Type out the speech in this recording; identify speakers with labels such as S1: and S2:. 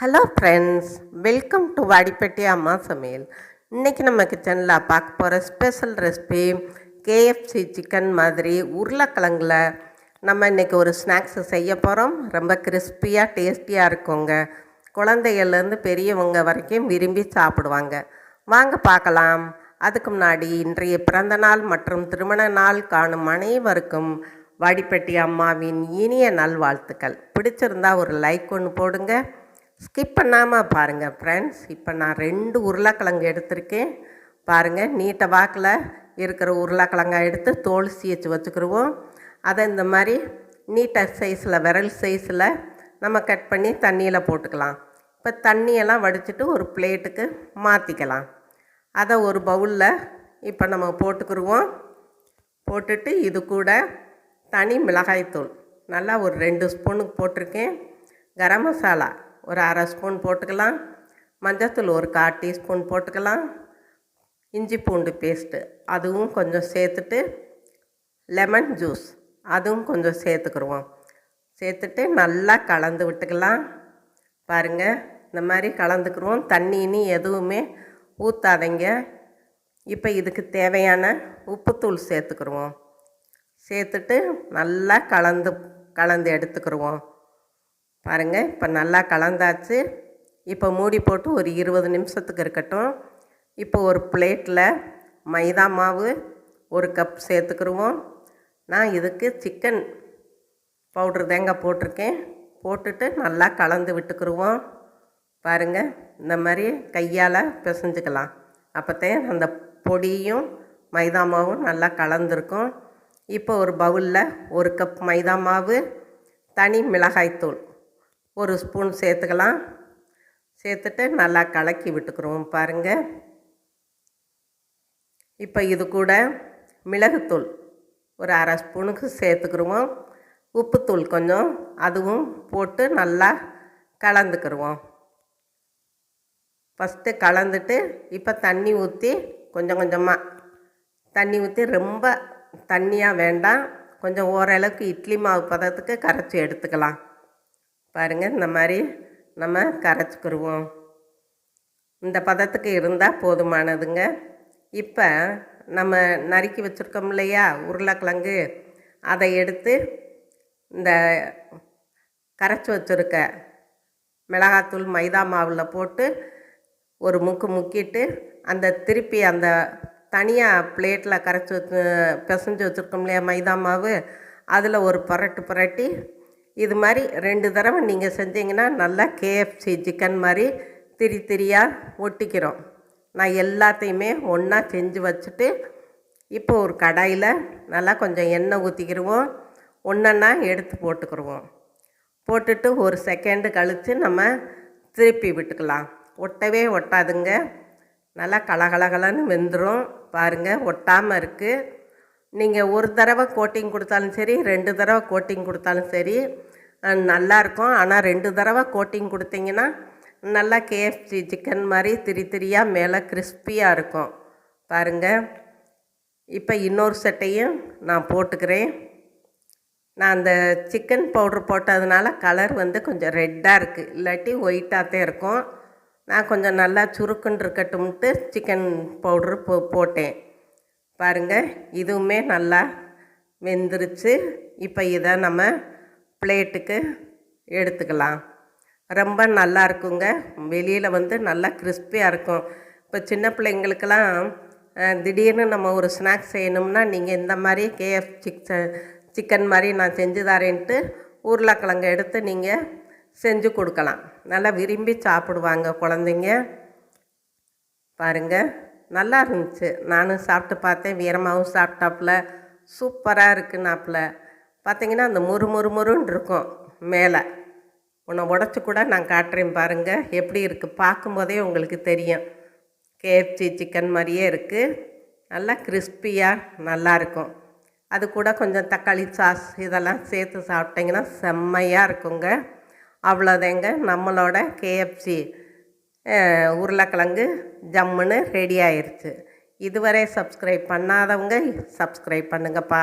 S1: Hello friends welcome to Vadipatti அம்மா சமையல் இன்றைக்கி நம்ம கிச்சனில் பார்க்க போகிற ஸ்பெஷல் ரெசிபி கேஎஃப்சி சிக்கன் மாதிரி உருளைக்கிழங்கில் நம்ம இன்றைக்கி ஒரு ஸ்நாக்ஸ் செய்ய போகிறோம் ரொம்ப கிறிஸ்பியாக டேஸ்டியாக இருக்குங்க. குழந்தைகள்லேருந்து பெரியவங்க வரைக்கும் விரும்பி சாப்பிடுவாங்க. வாங்க பார்க்கலாம். அதுக்கு முன்னாடி இன்றைய பிறந்த நாள் மற்றும் திருமண நாள் காணும் அனைவருக்கும் வாடிப்பட்டி அம்மாவின் இனிய நல்வாழ்த்துக்கள். பிடிச்சிருந்தா ஒரு லைக் ஒன்று போடுங்க. ஸ்கிப் பண்ணாமல் பாருங்கள் ஃப்ரெண்ட்ஸ் இப்போ நான் ரெண்டு உருளைக்கிழங்கு எடுத்திருக்கேன். பாருங்கள் நீட்டை வாக்கில் இருக்கிற உருளைக்கிழங்கா எடுத்து தோல் சீச்சு வச்சுக்கிடுவோம் அதை இந்த மாதிரி நீட்ட சைஸில் விரல் சைஸில் நம்ம கட் பண்ணி தண்ணியில் போட்டுக்கலாம். இப்போ தண்ணியெல்லாம் வடிச்சிட்டு ஒரு பிளேட்டுக்கு மாற்றிக்கலாம் அதை ஒரு பவுலில் இப்போ நம்ம போட்டுக்கிடுவோம் போட்டுட்டு இது கூட தனி மிளகாய்த்தூள். நல்லா ஒரு ரெண்டு ஸ்பூனுக்கு போட்டிருக்கேன். கரம் மசாலா. ஒரு அரை ஸ்பூன் போட்டுக்கலாம். மஞ்சத்தூள் ஒரு கால் டீஸ்பூன் போட்டுக்கலாம். இஞ்சி பூண்டு பேஸ்ட்டு அதுவும் கொஞ்சம் சேர்த்துட்டு லெமன் ஜூஸ் அதுவும் கொஞ்சம் சேர்த்துக்குருவோம். சேர்த்துட்டு நல்லா கலந்து விட்டுக்கலாம். பாருங்கள் இந்த மாதிரி கலந்துக்கிடுவோம் தண்ணி இனி எதுவுமே ஊற்றாதீங்க இப்போ இதுக்கு தேவையான உப்புத்தூள் சேர்த்துக்குருவோம். சேர்த்துட்டு நல்லா கலந்து கலந்து எடுத்துக்கிடுவோம் பாருங்கள் இப்போ நல்லா கலந்தாச்சு. இப்போ மூடி போட்டு ஒரு இருபது நிமிஷத்துக்கு இருக்கட்டும். இப்போ ஒரு பிளேட்டில் மைதா மாவு ஒரு கப் சேர்த்துக்கிடுவோம் நான் இதுக்கு சிக்கன் பவுட்ரு தேங்க போட்டிருக்கேன். போட்டுட்டு நல்லா கலந்து விட்டுக்கிடுவோம் பாருங்கள் இந்த மாதிரி கையால் பிசைஞ்சுக்கலாம். அப்போத்தான் அந்த பொடியும் மைதா மாவும் நல்லா கலந்துருக்கும். இப்போ ஒரு பவுலில் ஒரு கப் மைதா மாவு தனி மிளகாய்த்தூள். ஒரு ஸ்பூன் சேர்த்துக்கலாம். சேர்த்துட்டு நல்லா கலக்கி விட்டுக்கிறோம் பாருங்கள் இப்போ இது கூட மிளகுத்தூள் ஒரு அரை ஸ்பூனுக்கு சேர்த்துக்கிருவோம். உப்புத்தூள் கொஞ்சம் அதுவும் போட்டு நல்லா கலந்துக்கிருவோம். ஃபஸ்ட்டு கலந்துட்டு இப்போ தண்ணி ஊற்றி கொஞ்சம் கொஞ்சமாக தண்ணி ஊற்றி ரொம்ப தண்ணியாக வேண்டாம். கொஞ்சம் ஓரளவுக்கு இட்லி மாவு பதத்துக்கு கரைச்சி எடுத்துக்கலாம். பாருங்கள் இந்த மாதிரி நம்ம கரைச்சிக்கிருவோம். இந்த பதத்துக்கு இருந்தால் போதுமானதுங்க. இப்போ நம்ம நறுக்கி வச்சுருக்கோம் இல்லையா உருளைக்கிழங்கு அதை எடுத்து இந்த கரைச்சி வச்சுருக்க மிளகாத்தூள் மைதா மாவில் போட்டு ஒரு முக்கு முக்கிட்டு அந்த திருப்பி அந்த தனியாக பிளேட்டில் கரைச்சி வச்சு பிசைஞ்சு வச்சுருக்கோம் இல்லையா மைதா மாவு அதில் ஒரு புரட்டு புரட்டி இது மாதிரி ரெண்டு தடவை நீங்கள் செஞ்சீங்கன்னா நல்லா கேஎஃப்சி சிக்கன் மாதிரி திரி திரியாக ஒட்டிக்கிறோம். நான் எல்லாத்தையுமே ஒன்றா செஞ்சு வச்சுட்டு இப்போ ஒரு கடாயில் நல்லா கொஞ்சம் எண்ணெய் ஊற்றிக்கிடுவோம் ஒன்றா எடுத்து போட்டுக்கிடுவோம் போட்டுட்டு ஒரு செகண்டு கழித்து நம்ம திருப்பி விட்டுக்கலாம். ஒட்டவே ஒட்டாதுங்க. நல்லா கலகலகலன்னு வெந்துடும் பாருங்கள் ஒட்டாமல் இருக்குது நீங்கள் ஒரு தடவை கோட்டிங் கொடுத்தாலும் சரி ரெண்டு தடவை கோட்டிங் கொடுத்தாலும் சரி நல்லாயிருக்கும். ஆனால் ரெண்டு தடவை கோட்டிங் கொடுத்தீங்கன்னா நல்லா கேஎஃப்சி சிக்கன் மாதிரி திரி திரியாக மேலே கிறிஸ்பியாக இருக்கும். பாருங்கள் இப்போ இன்னொரு செட்டையும் நான் போட்டுக்கிறேன். நான் அந்த சிக்கன் பவுட்ரு போட்டதுனால கலர் வந்து கொஞ்சம் ரெட்டாக இருக்குது இல்லாட்டி ஒயிட்டாகத்தே இருக்கும். நான் கொஞ்சம் நல்லா சுருக்குன்னு இருக்கட்டும்ட்டு சிக்கன் பவுட்ரு போ போட்டேன். பாருங்கள் இதுவுமே நல்லா வெந்துருச்சு. இப்போ இதை நம்ம பிளேட்டுக்கு எடுத்துக்கலாம். ரொம்ப நல்லா இருக்குங்க. வெளியில் வந்து நல்லா கிறிஸ்பியாக இருக்கும். இப்போ சின்ன பிள்ளைங்களுக்கெல்லாம் திடீர்னு நம்ம ஒரு ஸ்நாக்ஸ் செய்யணும்னா நீங்கள் இந்த மாதிரி கேஎஃப் சிக் சிக்கன் மாதிரி நான் செஞ்சு தரேன்ட்டு உருளைக்கிழங்கு எடுத்து நீங்கள் செஞ்சு கொடுக்கலாம். நல்லா விரும்பி சாப்பிடுவாங்க குழந்தைங்க. பாருங்கள் நல்லா இருந்துச்சு. நானும் சாப்பிட்டு பார்த்தேன். வீரமாகவும் சாப்பிட்டாப்புல. சூப்பராக இருக்குனாப்புல. பார்த்தீங்கன்னா அந்த முறு முறு முருன்னு இருக்கும் மேலே. உன்னை உடச்சி கூட நான் காட்டுறேன் பாருங்கள் எப்படி இருக்குது பார்க்கும்போதே உங்களுக்கு தெரியும். கேஎஃப்சி சிக்கன் மாதிரியே இருக்குது நல்லா கிறிஸ்பியாக நல்லாயிருக்கும் அது கூட கொஞ்சம் தக்காளி சாஸ் இதெல்லாம் சேர்த்து சாப்பிட்டிங்கன்னா செம்மையாக இருக்குங்க. அவ்வளோதாங்க நம்மளோட கேஎஃப்சி உருளைக்கிழங்கு ஜம்முன்னு ரெடி ஆயிடுச்சு இதுவரை சப்ஸ்கிரைப் பண்ணாதவங்க சப்ஸ்கிரைப் பண்ணுங்கப்பா.